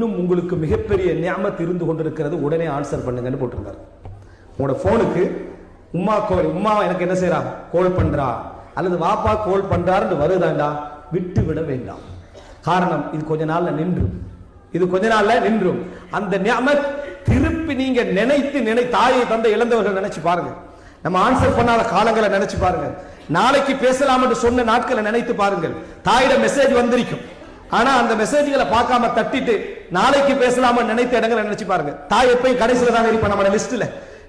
இன்னும் உங்களுக்கு மிகப்பெரிய நியாமத் இருந்து கொண்டிருக்கிறது. உடனே ஆன்சர் பண்ணுங்கன்னு போட்டிருந்தார். உங்களோட ஃபோனுக்கு உம்மா கோல் உமா எனக்கு என்ன செய்யறா கோல் பண்றா? அல்லது வாப்பா கோல் பண்றாருன்னு வருதாண்டா? விட்டு விட வேண்டாம். காரணம் இது கொஞ்ச நாள்ல நின்றும். இது கொஞ்ச நாள்ல நின்றும். அந்த நியமத் திருப்பி நீங்க நினைத்து நினை தாயை தந்தை இழந்தவர்கள் நினைச்சு பாருங்க. நம்ம ஆன்சர் பண்ணாத காலங்களை நினைச்சு பாருங்க. நாளைக்கு பேசலாம் என்று சொன்ன நாட்களை நினைத்து பாருங்கள். தாயிட மெசேஜ் வந்திருக்கும். ஆனா அந்த மெசேஜ்களை பார்க்காம தட்டிட்டு நாளைக்கு பேசலாம நினைத்த இடங்களை நினைச்சு பாருங்க. தாய் எப்பயும் கடைசியில தான் இருப்பா நம்ம லிஸ்ட்ல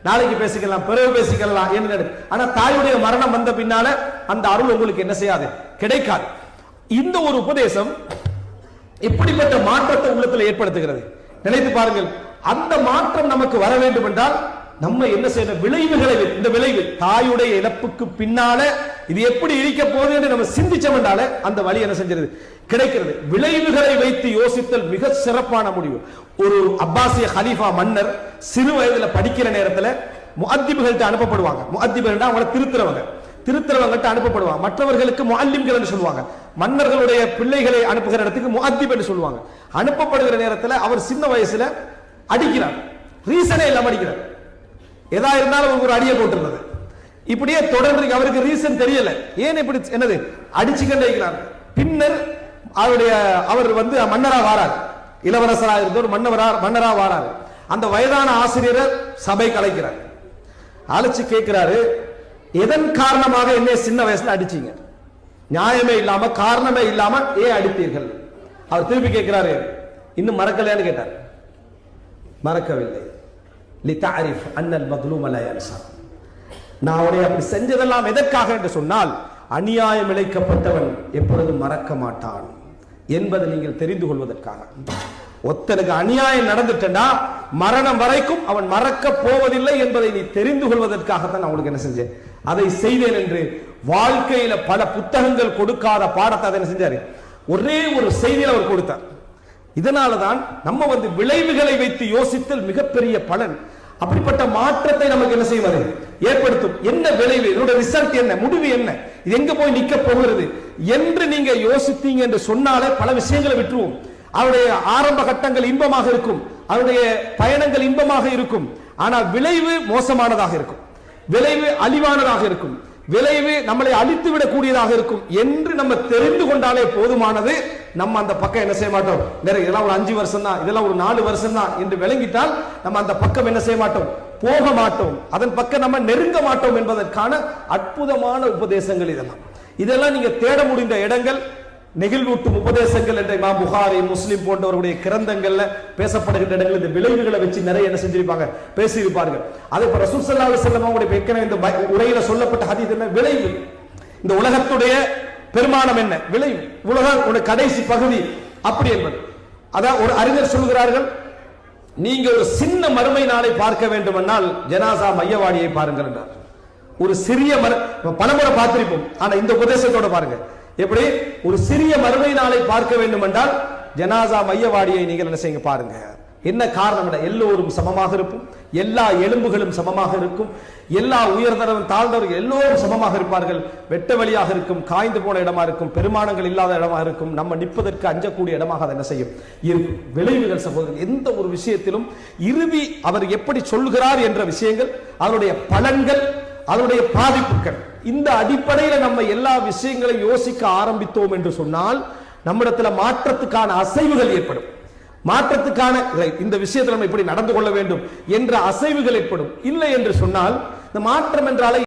நாளைக்கு பேசிக்கலாம் பிறகு பேசிக்கலாம் என்று ஆனா தாயுடைய மரணம் வந்த பின்னால அந்த அருள் உங்களுக்கு என்ன செய்யாது? கிடைக்காது. இந்த ஒரு உபதேசம் இப்படிப்பட்ட மாற்றத்தை உள்ளத்தில் ஏற்படுத்துகிறது. நினைத்து பாருங்கள் அந்த மாற்றம் நமக்கு வர வேண்டும் என்றால் நம்ம என்ன செய்யணும்? விளைவுகளை இந்த விளைவு தாயுடைய இழப்புக்கு பின்னால இது எப்படி இருக்க போகுது என்று நம்ம சிந்திச்சோம் என்றால அந்த வழி என்ன செஞ்சிருது? கிடைக்கிறது. விளைவுகளை வைத்து யோசித்தல் மிக சிறப்பான முடிவு. ஒரு அப்பாசிய ஹலீஃபா மன்னர் சிறு வயதுல படிக்கிற நேரத்துல முஅத்திபுகள்கிட்ட அனுப்பப்படுவாங்க. முஅத்திபுகள்னா அவங்கள திருத்துறவங்க. திருத்துறவங்கள்ட்ட அனுப்பப்படுவாங்க. மற்றவர்களுக்கு முஅல்லிம்கள் என்று சொல்லுவாங்க. மன்னர்களுடைய பிள்ளைகளை அனுப்புகிற இடத்துக்கு முஅத்திப் என்று சொல்லுவாங்க. அனுப்பப்படுகிற நேரத்துல அவர் சின்ன வயசுல அடிக்கிறார். ரீசனே இல்லாம அடிக்கிறார். எதா இருந்தாலும் ஒரு அடியை போட்டுருந்தது. இப்படியே தொடர்ந்து அவருக்கு ரீசன் தெரியல. ஏன் இப்படி என்னது? அடிச்சுக்கண்டே இருக்கிறார் பின்னர் அவருடைய அவர் வந்து மன்னரா வாரார் இளவரசரா இருந்தவர் மன்னவரா மன்னரா வாரார் அந்த வயதான ஆசிரியரை சபை கலைக்கிறார் அழைச்சு கேட்கிறாரு எதன் காரணமாக என்னை சின்ன வயசுல அடிச்சீங்க? நியாயமே இல்லாம காரணமே இல்லாம ஏன் அடித்தீர்கள்? அவர் திருப்பி கேட்கிறாரு இன்னும் மறக்கலையான்னு கேட்டார். மறக்கவில்லை. லிதாரிஃப் அன்னல் மக்லூம் லா யன்சா நான் அவனை அப்படி செஞ்சதெல்லாம் எதற்காக என்று சொன்னால் அநியாயம் இழைக்கப்பட்டவன் எப்பொழுதும் மறக்க மாட்டான் என்பதை நீங்கள் தெரிந்து கொள்வதற்காக. ஒத்தனுக்கு அநியாயம் நடந்துட்டா மரணம் வரைக்கும் அவன் மறக்க போவதில்லை என்பதை நீ தெரிந்து கொள்வதற்காகத்தான் நான் உனக்கு என்ன செஞ்சேன்? அதை செய்தேன் என்று வாழ்க்கையில பல புத்தகங்கள் கொடுக்காத பாடத்தை அதை என்ன செஞ்சாரு? ஒரே ஒரு செய்தியில் அவர் கொடுத்தார். இதனால தான் நம்ம வந்து விளைவுகளை வைத்து யோசித்தல் மிகப்பெரிய பலன். அப்படிப்பட்ட மாற்றத்தை நமக்கு என்ன செய்வது ஏற்படுத்தும். என்ன விளைவு? இதோட ரிசல்ட் என்ன? முடிவு என்ன? இது எங்க போய் நிக்க போகிறது? என்று நீங்க யோசித்தீங்க என்று சொன்னாலே பல விஷயங்களை விட்டுருவோம். அவருடைய ஆரம்ப கட்டங்கள் இன்பமாக இருக்கும். அவருடைய பயணங்கள் இன்பமாக இருக்கும். ஆனால் விளைவு மோசமானதாக இருக்கும். விளைவு அழிவானதாக இருக்கும். விளைவு நம்மளை அழித்து விடக்கூடியதாக இருக்கும். என்று நம்ம தெரிந்து கொண்டாலே போதுமானது. நம்ம அந்த பக்கம் என்ன செய்ய மாட்டோம்? நிறைய இதெல்லாம் ஒரு அஞ்சு வருஷம் தான் இதெல்லாம் ஒரு நாலு வருஷம் தான் என்று விளங்கிட்டால் நம்ம அந்த பக்கம் என்ன செய்ய மாட்டோம்? போக மாட்டோம். அதன் பக்கம் நம்ம நெருங்க மாட்டோம் என்பதற்கான அற்புதமான உபதேசங்கள் இதெல்லாம். இதெல்லாம் நீங்க தேட முடிந்த இடங்கள் நெகிழ்வூட்டும் உபதேசங்கள் என்ற இமாம் புகாரி முஸ்லிம் போன்றவருடைய கிரந்தங்கள்ல பேசப்படுகின்ற இடங்கள் இந்த விளைவுகளை வச்சு நிறைய என்ன செஞ்சிருப்பாங்க? பேசியிருப்பார்கள். அதே போல ரசூல் ஸல்லல்லாஹு அலைஹி அவங்களுடைய ஏற்கனவே இந்த உரையில சொல்லப்பட்ட ஹதீஸ் என்ன? விளைவு. இந்த உலகத்துடைய பெருமானம் என்ன? விளைவு உலகம் உடைய கடைசி பகுதி. அப்படி என்பது. அதான் ஒரு அறிஞர் சொல்கிறார்கள் நீங்க ஒரு சின்ன மறுமை நாளை பார்க்க வேண்டுமென்றால் ஜனாசா மையவாடியை பாருங்கள் என்றார். ஒரு சிறிய மர பலமுறை பார்த்திருப்போம். ஆனா இந்த உபதேசத்தோட பாருங்க. எப்படி? ஒரு சிறிய மறுமை நாளை பார்க்க வேண்டும் என்றால் ஜனாசா மையவாடியை நீங்கள் என்ன செய்யுங்க பாருங்க. என்ன காரணம் இல்லை எல்லோரும் சமமாக இருக்கும் எல்லா எலும்புகளும் சமமாக இருக்கும். எல்லா உயர்தரவும் தாழ்ந்தவர்கள் எல்லோரும் சமமாக இருப்பார்கள். வெட்ட வழியாக இருக்கும் காய்ந்து போன இடமா இருக்கும் பெருமானங்கள் இல்லாத இடமா இருக்கும். நம்ம நிற்பதற்கு அஞ்சக்கூடிய இடமாக அதை என்ன செய்யும்? இருக்கும். விளைவுகள் சகோதரர்கள் எந்த ஒரு விஷயத்திலும் இறுதி அவர் எப்படி சொல்கிறார் என்ற விஷயங்கள் அவருடைய பலன்கள் அதனுடைய பாதிப்புகள் இந்த அடிப்படையில நம்ம எல்லா விஷயங்களையும் யோசிக்க ஆரம்பித்தோம் என்று சொன்னால் நம்மிடத்துல மாற்றத்துக்கான அசைவுகள் ஏற்படும். மாற்றத்துக்கான இந்த விஷயத்தில் நம்ம இப்படி நடந்து கொள்ள வேண்டும் என்ற அசைவுகள் ஏற்படும். இல்லை என்று சொன்னால் இந்த மாற்றம் என்றாலே